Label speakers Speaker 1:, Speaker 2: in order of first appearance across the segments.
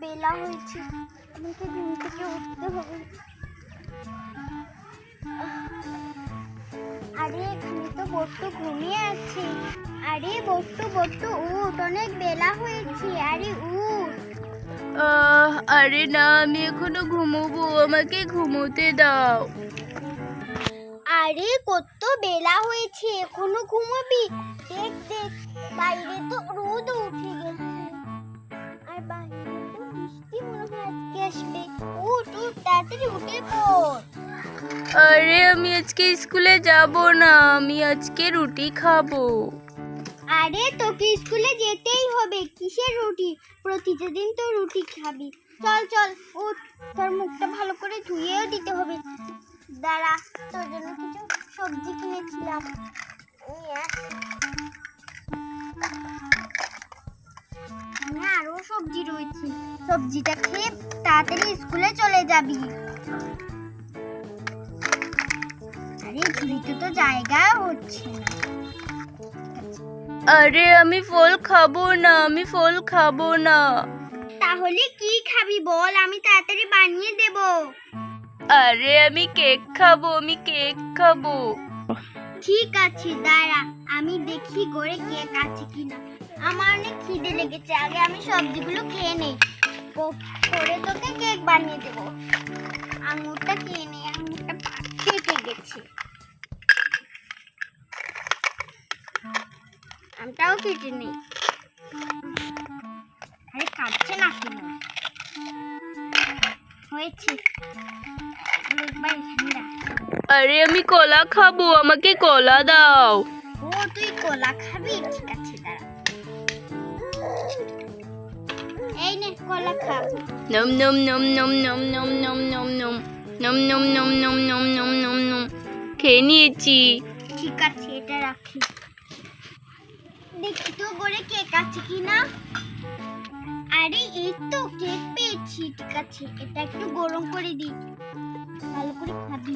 Speaker 1: বেলা হয়েছে। আমাকে ঘুম থেকে উঠতে হবে। আরে, এখানে তো বট্টু ঘুমিয়ে আছে। আরে বট্টু বট্টু উঠ, অনেক বেলা হয়েছে। আরে, উঠ।
Speaker 2: আরে না, আমি এখনও ঘুমোবো। আমাকে ঘুমোতে দাও।
Speaker 1: আরে কত বেলা হয়েছে এখনও ঘুমাবি? দেখ দেখ বাইরে তো রোদ উঠে গেছে। আর বাইরে তো বৃষ্টি মনে হয় আজকে আসবে। উঠ উঠ তাড়াতাড়ি উঠে পড়।
Speaker 2: আরে আমি আজকে স্কুলে যাব না আমি আজকে রুটি খাব।
Speaker 1: আরে তোকে স্কুলে যেতেই হবে কিসের রুটি? প্রতিটা দিন তো রুটি খাবি। চল চল উঠ তোর মুখটা ভালো করে ধুয়েও দিতে হবে। দাঁড়া তোর জন্য কিছু সবজি কিনেছিলাম। আরও সবজি রয়েছে। সবজিটা খেয়ে তাড়াতাড়ি স্কুলে চলে যাবি। আরে ঝুড়িতে তো জায়গা হচ্ছে
Speaker 2: আরে আমি ফল খাব না আমি ফল খাব না।
Speaker 1: তাহলে কি খাবি বল? আমি তাড়াতাড়ি বানিয়ে দেব।
Speaker 2: আরে আমি কেক খাব, আমি কেক খাব।
Speaker 1: ঠিক আছে, দাঁড়া। আমি দেখি গড়ে কেক আছে কিনা। আমার অনেক খিদে লেগেছে। আগে আমি সবজিগুলো খেয়ে নেই। করে তোকে কেক বানিয়ে দেব। আঙুরটা খেয়ে নেই, আঙুরটা ফেটে গেছে আমটাও কেটে নেই। আরে, কাটছে না কেন? হয়েছে।
Speaker 2: আরে আমি কলা খাব আমাকে কলা দাও
Speaker 1: ও তুই কলা খাবি ঠিক আছে দাঁড়া এই নে কলা খা
Speaker 2: নম নম নম নম নম নম নম নম নম নম নম নম নম নম নম নম নম খেয়ে নিয়েছি
Speaker 1: ঠিক আছে এটা রাখি দেখি তো গড়ে কেক আছে কি আরে এই তো কেক পেয়েছি ঠিক আছে এটা একটু গরম করে দিই ভালো করে খাবি।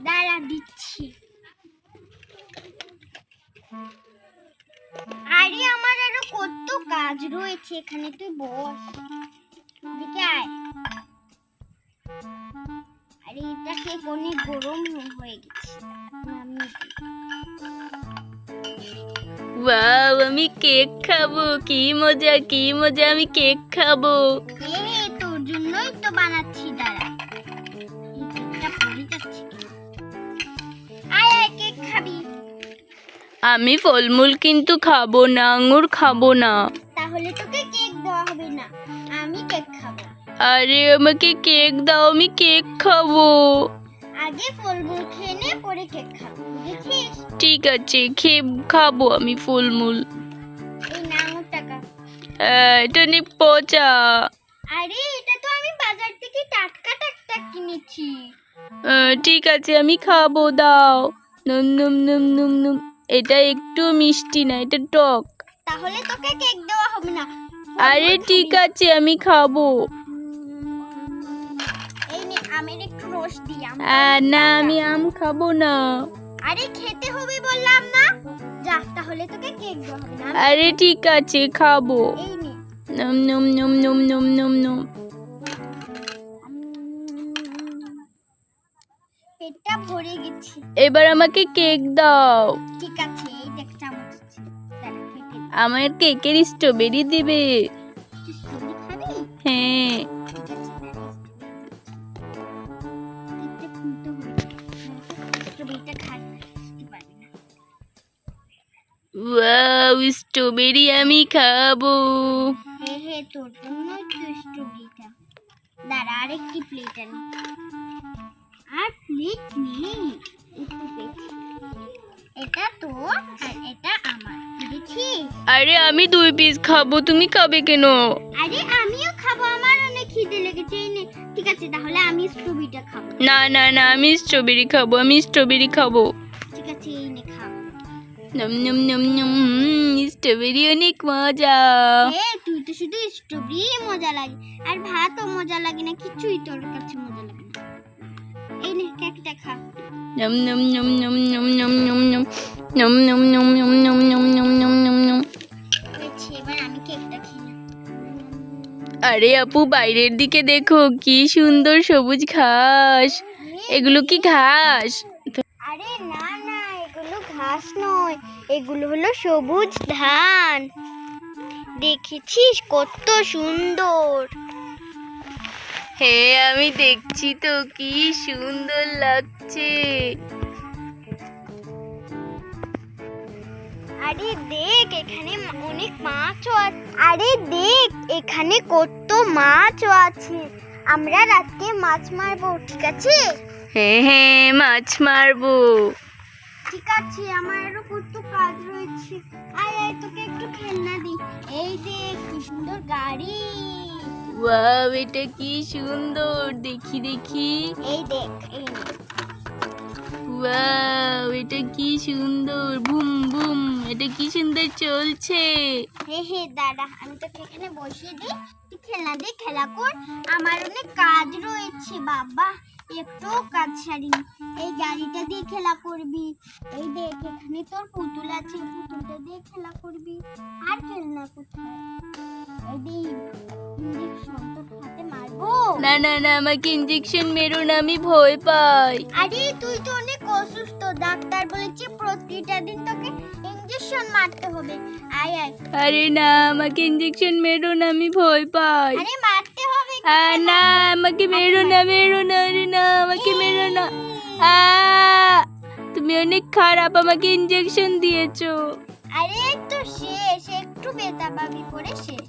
Speaker 1: দাঁড়া, দিচ্ছি। আরে, আমার আরও কত কাজ রয়েছে এখানে, তুই বস। দিকে আয়। আরে, এটা কেক অনেক গরম হয়ে গেছে? দিই।
Speaker 2: ওয়াও আমি কেক খাব। কি মজা কি মজা আমি কেক খাব।
Speaker 1: তোর জন্যই তো বানাচ্ছি দাঁড়া।
Speaker 2: আমি ফলমূল কিন্তু খাব না আঙুর খাব না।
Speaker 1: তাহলে তোকে কেক দেওয়া হবে না আমি কেক খাব।
Speaker 2: আরে আমাকে কেক দাও আমি কেক খাব।
Speaker 1: আগে ফলমূল খেয়ে নে পরে কেক খাব বুঝেছিস?
Speaker 2: ঠিক আছে খেয়ে খাব আমি ফলমূল
Speaker 1: এই না আমার টাকা।
Speaker 2: এটা অনেক পচা।
Speaker 1: আরে এটা তো আমি বাজার থেকে টাটকা টাটকা কিনেছি।
Speaker 2: ঠিক আছে আমি খাব দাও। নুম নুম নুম নুম নুম। এটা একটু মিষ্টি না এটা টক।
Speaker 1: তাহলে তোকে কেক দেওয়া হবে না।
Speaker 2: আরে ঠিক আছে আমি খাব।
Speaker 1: না আমি
Speaker 2: আম খাব না।
Speaker 1: আরে খেতে হবে বললাম না। যা তাহলে তোকে কেক দেওয়া হবে না।
Speaker 2: আরে ঠিক আছে খাব।
Speaker 1: এই নে।
Speaker 2: নুম নুম নুম নুম নুম নুম নুম।
Speaker 1: পেটটা ভরে গেছে।
Speaker 2: এবার আমাকে কেক দাও।
Speaker 1: ঠিক আছে এই দেখ চামচ।
Speaker 2: আমার কেকের স্ট্রবেরি দিবে। হ্যাঁ। ওয়াও স্ট্রবেরি আমি খাব।
Speaker 1: হে হে তোর জন্যই তো স্ট্রবেরিটা দাঁড়া আরেকটি প্লেট আনি। আর প্লেট নেই। একটু পেয়েছি এটা তোর আর এটা আমার বুঝেছিস?
Speaker 2: আরে আমি দুই পিস খাব তুমি খাবে কেন?
Speaker 1: আরে আমিও খাব আমার অনেক খিদে লেগেছে ঠিক আছে তাহলে আমি স্ট্রবেরিটা খাব।
Speaker 2: না না না আমি স্ট্রবেরি খাব আমি স্ট্রবেরি খাব। নম নম নম নম স্ট্রবেরি অনেক মজা
Speaker 1: এ তুই তো শুধু স্ট্রবেরি মজা লাগে আর ভাতও মজা লাগে না কিছুই তোর কাছে মজা লাগে না এই নে কেকটা খা
Speaker 2: নম নম নম নম নম নম নম নম নম নম নম নম নম নম নম নম নম নম
Speaker 1: এবার আমি কেকটা খেলাম
Speaker 2: আরে আপু বাইরের দিকে দেখো কি সুন্দর সবুজ ঘাস এগুলো কি ঘাস
Speaker 1: ঘাস নয় এগুলো হলো সবুজ ধান। দেখেছিস কত সুন্দর?
Speaker 2: হ্যাঁ আমি দেখছি তো কি সুন্দর লাগছে।
Speaker 1: আরে দেখ এখানে অনেক মাছও আছে আরে দেখ এখানে কত মাছও আছে। আমরা রাতে মাছ মারবো ঠিক আছে?
Speaker 2: হ্যাঁ হ্যাঁ মাছ মারবো।
Speaker 1: ঠিক আছে আমার আরও কত কাজ রয়েছে। আয় আয় তোকে একটু খেলনা দিই। এই দেখ কি সুন্দর গাড়ি।
Speaker 2: ওয়াও এটা কি সুন্দর। দেখি দেখি।
Speaker 1: এই দেখ এই
Speaker 2: ওয়াও এটা কি সুন্দর। বুম বুম এটা কি সুন্দর চলছে।
Speaker 1: হে হে দাদা আমি তোকে এখানে বসিয়ে দিই। তুই খেলনা দিয়ে খেলা কর। আমার অনেক কাজ রয়েছে বাবা। একটু কাজ সারিনি এই গাড়িটা দিয়ে খেলা করবি এই দেখ এখানে তোর পুতুল আছে পুতুলটা দিয়ে খেলা করবি আর খেলনা কোথায়? এই দেখ ইঞ্জেকশন তোর হাতে মারবো।
Speaker 2: না না না আমাকে ইঞ্জেকশন মেরো না আমি ভয় পাই।
Speaker 1: আরে তুই তো অনেক অসুস্থ। ডাক্তার বলেছে প্রতিটা দিন তোকে ইঞ্জেকশন মারতে হবে। আয় আয়।
Speaker 2: আরে না আমাকে ইঞ্জেকশন মেরো না আমি ভয় পাই।
Speaker 1: আরে
Speaker 2: না আমাকে মেরো না মেরো না আরে না আমাকে মেরো না তুমি অনেক খারাপ আমাকে ইঞ্জেকশন দিয়েছ
Speaker 1: আরে তো শেষ একটু বেতা পাবি করে শেষ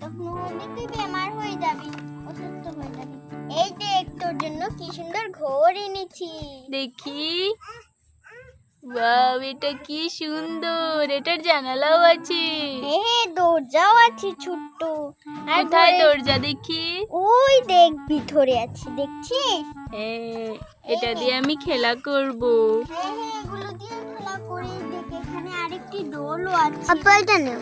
Speaker 1: তখন তুই বেমার হয়ে যাবি অসুস্থ হয়ে যাবি এই দেখ তোর জন্য কি সুন্দর ঘোর এনেছি
Speaker 2: দেখি ওয়াও এটা কি সুন্দর। এটার জানালাও আছে।
Speaker 1: হে হে দরজাও আছে ছোট্ট। আর
Speaker 2: কোথায় দরজা দেখি?
Speaker 1: ওই দেখ ভিতরে আছে দেখছিস?
Speaker 2: হ্যাঁ এটা দিয়ে আমি খেলা করব।
Speaker 1: হ্যাঁ হ্যাঁ এগুলো দিয়ে খেলা করে দেখ এখানে আরেকটি ডোলও আছে। আপা এটা নেও।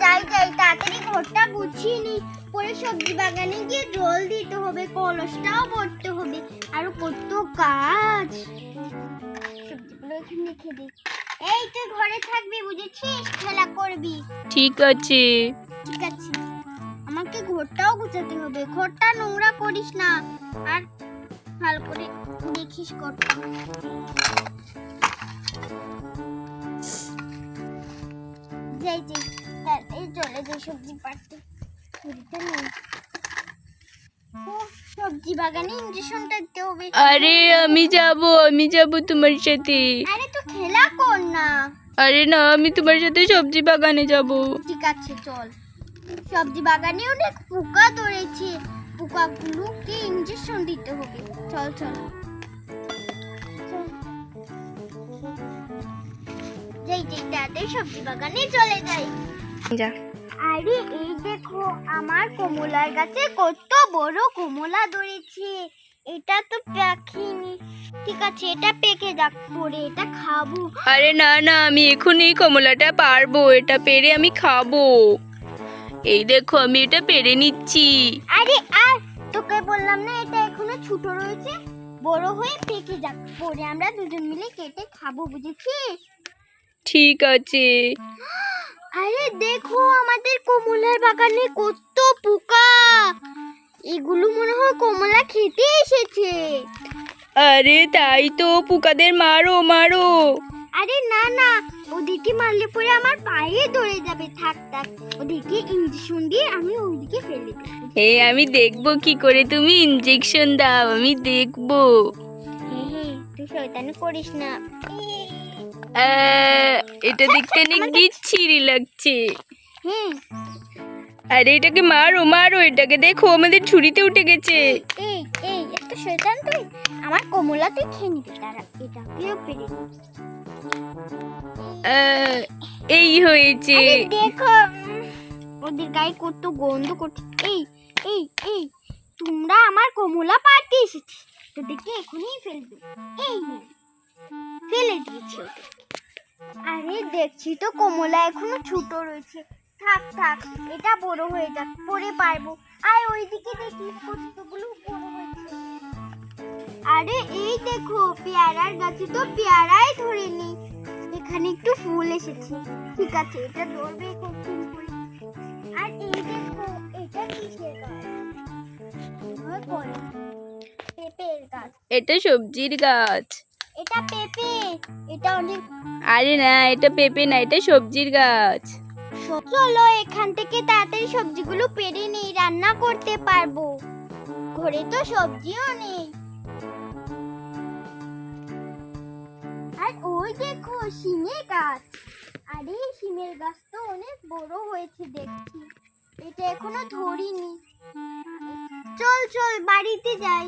Speaker 1: যাই যাই তাড়াতাড়ি ঘরটা গুছিয়ে নি। পরে সবজি বাগানে গিয়ে জল দিতে হবে কলসটাও ভরতে হবে। আর কত কাজ। সবজিগুলো এখানে রেখে দিই এই তুই ঘরে থাকবি বুঝেছিস? খেলা করবি।
Speaker 2: ঠিক আছে।
Speaker 1: ঠিক আছে। আমাকে ঘরটাও গুছাতে হবে। ঘরটা নোংরা করিস না। আর ভালো করে দেখিস ঘরটা। যাই যাই। তাড়াতাড়ি চলে যাই সবজি পাড়তে। ছুরিটা নেই সবজি বাগানে ইঞ্জেকশনটা দিতে হবে।
Speaker 2: আরে আমি যাব আমি যাব তোমার সাথে।
Speaker 1: আরে তো খেলা কর না।
Speaker 2: আরে না আমি তোমার সাথে সবজি বাগানে যাব।
Speaker 1: ঠিক আছে চল। সবজি বাগানে অনেক পোকা ধরেছে। পোকাগুলোকে ইঞ্জেকশন দিতে হবে। চল চল। চল। যাই যাই তাড়াতাড়ি সবজি বাগানে চলে যাই।
Speaker 2: যা।
Speaker 1: আরে এই দেখো আমার কমলার গাছে কত বড় কমলা ধরেছে। এটা তো পাখিনি। ঠিক আছে এটা পেকে যাক পরে এটা খাব।
Speaker 2: আরে না না আমি এখনই কমলাটা পারব এটা পেরে আমি খাব। এই দেখো আমি এটা পেরে নিচ্ছি।
Speaker 1: আরে আর তোকে বললাম না এটা এখনও ছোট রয়েছে। বড় হয়ে পেকে যাক পরে আমরা দুজন মিলে কেটে খাব বুঝেছিস?
Speaker 2: ঠিক আছে।
Speaker 1: আরে দেখো আমাদের কমলার বাগানে কত পোকা। এগুলো মনে হয় কমলা খেতে এসেছে।
Speaker 2: আরে তাই তো পোকাদের মারো মারো।
Speaker 1: আরে না না ওদেরকে মারলে পরে আমার পায়ে ধরে যাবে। থাক থাক ওদেরকে ইঞ্জেকশন দিয়ে আমি ওইদিকে ফেলে দেবো।
Speaker 2: এ আমি দেখব কি করে তুমি ইঞ্জেকশন দাও আমি দেখব।
Speaker 1: হ্যাঁ হ্যাঁ তুই শয়তানি করিস না।
Speaker 2: এটা দেখতে অনেক বিচ্ছিরি লাগছে। আরে এটাকে মারো মারো এটাকে দেখো আমাদের ঝুড়িতে উঠে গেছে।
Speaker 1: এই এই এত শয়তান তুই আমার কমলা তুই খেয়ে নিবি এটাকেও পেরে
Speaker 2: এই হয়েছে।
Speaker 1: দেখো ওদের গায়ে কত গন্ধ করছে। এই এই এই তোমরা আমার কমলা পাড়তে এসেছি তোদেরকে এখনই ফেলবে। এই। ফেলে দিয়েছি ওদের আরে, দেখছি তো কমলা এখনও ছোট রয়েছে। থাক থাক, এটা বড় হয়ে যাক, পরে পারব। আর ওইদিকে দেখি কতগুলো বড় হয়েছে। আরে, এই দেখো, পেয়ারার গাছে তো পেয়ারাই ধরেনি। এখানে একটু ফুল এসেছে। ঠিক আছে, এটা ধরবে করে আর এই দেখো, এটা কিসের গাছ? পরে। পেঁপের গাছ।
Speaker 2: এটা সবজির গাছ।
Speaker 1: এটা পেঁপে। এটা অনেক
Speaker 2: আরে না এটা পেঁপে না এটা সবজির গাছ।
Speaker 1: চলো এখান থেকে তাড়াতাড়ি সবজিগুলো পেরে নেই রান্না করতে পারব। ঘরে তো সবজিও নেই। আর ওই দেখো শিমের গাছ। আরে শিমের গাছ তো অনেক বড় হয়েছে দেখছি। এটা এখনও ধরিনি। চল চল বাড়িতে যাই।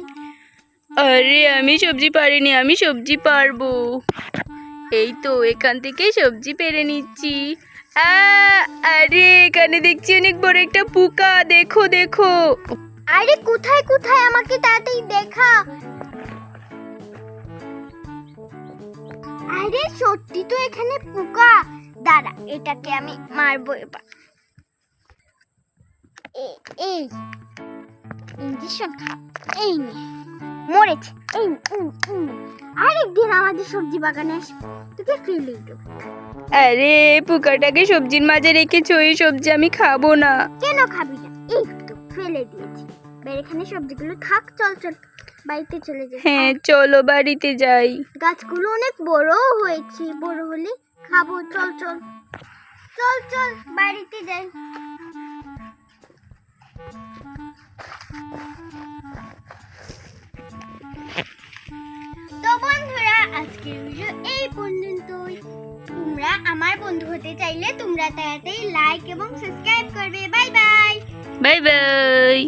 Speaker 2: আরে, আমি সবজি পারিনি, আমি সবজি পারব। এই তো, এখান থেকে সবজি পেরে নিচ্ছি। আরে, এখানে দেখছি অনেক বড় একটা পোকা। দেখো দেখো।
Speaker 1: আরে, কোথায় কোথায়? আমাকে তাড়াতাড়ি দেখা। আরে, সত্যি তো এখানে পোকা। দাঁড়া, এটাকে আমি মারবো এবার। এই ইঞ্জেকশন এই নে। মরেছে। এই। আরেকদিন আমাদের সবজি বাগানে আসবে। তোকে ফেলে দেবো।
Speaker 2: আরে পোকাটাকে সবজির মাঝে রেখেছো এই সবজি আমি খাব না।
Speaker 1: কেন খাবি না? এই তো ফেলে দিয়েছি। এবার এখানে সবজিগুলো থাক চল চল। বাড়িতে চলে যাই।
Speaker 2: হ্যাঁ চলো বাড়িতে যাই।
Speaker 1: গাছগুলো অনেক বড়ও হয়েছে। বড় হলে খাব চল চল। চল চল বাড়িতে যাই। বন্ধুরা, আজকের ভিডিও এই পর্যন্তই। তোমরা আমার বন্ধু হতে চাইলে তোমরা তাড়াতাড়ি লাইক এবং সাবস্ক্রাইব করবে। Bye bye
Speaker 2: bye bye